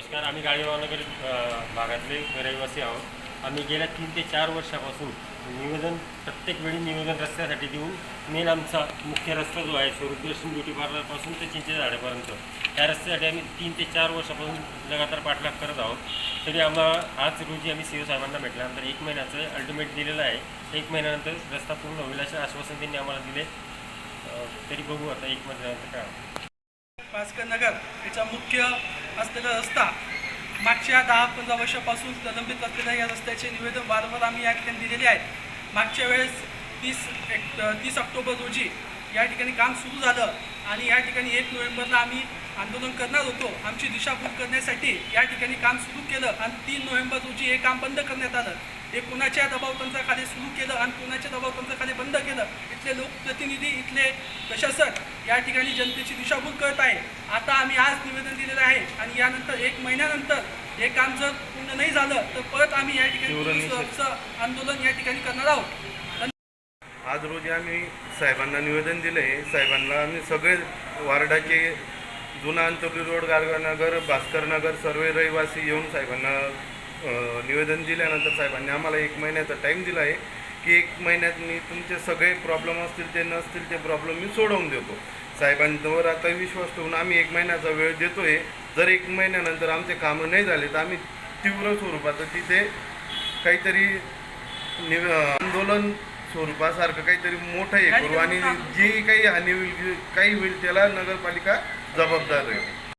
नमस्कार आम्ही गाडीवानगर भागातले रहिवासी आहोत. आम्ही गेल्या तीन ते चार वर्षापासून निवेदन प्रत्येक वेळी निवेदन रस्त्यासाठी देऊन मेन आमचा मुख्य रस्ता जो आहे स्वरूप दर्शन ब्युटी पार्लरपासून ते चिंचे झाडेपर्यंत. त्या रस्त्यासाठी आम्ही तीन ते चार वर्षापासून लगातार पाठलाग करत आहोत. तरी आम्हाला आज रोजी आम्ही सी साहेबांना भेटल्यानंतर एक महिन्याचं अल्टिमेट दिलेलं आहे. एक महिन्यानंतर रस्ता पूर्ण होईल असे आश्वासन त्यांनी आम्हाला दिले. तरी बघू आता एक महिन्यानंतर काय होतं. नगर याचा मुख्य असलेला रस्ता. मागच्या दहा पंधरा वर्षापासून प्रलंबित असलेल्या या रस्त्याचे निवेदन वारंवार आम्ही या ठिकाणी दिलेले आहेत. मागच्या वेळेस तीस एक तीस ऑक्टोबर रोजी या ठिकाणी काम सुरू झालं आणि या ठिकाणी एक नोव्हेंबरला आम्ही आंदोलन करणार होतो. आमची दिशाभूल करण्यासाठी या ठिकाणी काम सुरू केलं आणि तीन नोव्हेंबर रोजी हे काम बंद करण्यात आलं. हे कुणाच्या दबावतंत्राखाली सुरू केलं आणि कुणाच्या दबावतंत्राखाली बंद केलं? इथले लोकप्रतिनिधी इथले प्रशासक या ठिकाणी जनतेची दिशाभूल करत आहे. आता आम्ही आज निवेदन दिलेलं आहे आणि यानंतर एक महिन्यानंतर हे काम जर पूर्ण नाही झालं तर परत आम्ही या ठिकाणी आंदोलन या ठिकाणी करणार आहोत. आज रोजी आम्ही साहेबांना निवेदन दिलं आहे साहेबांना आम्ही सगळे वार्डाचे जुना अंतर्गत रोड गारगानगर भास्करनगर सर्व रहिवासी येऊन साहेबांना निवेदन दिल्यानंतर साहेबांनी आम्हाला एक महिन्याचा टाईम दिला आहे की एक महिन्यात मी तुमचे सगळे प्रॉब्लेम असतील ते नसतील ते प्रॉब्लेम मी सोडवून देतो. साहेबांवर आता विश्वास ठेवून आम्ही एक महिन्याचा वेळ देतो आहे जर एक महिन्यानंतर आमचे कामं नाही झाले तर आम्ही तीव्र स्वरूपाचं तिथे काहीतरी निव आंदोलन स्वरूपासारखं काहीतरी मोठं हे करू आणि जी काही हानी होईल काही होईल त्याला नगरपालिका जबाबदार आहे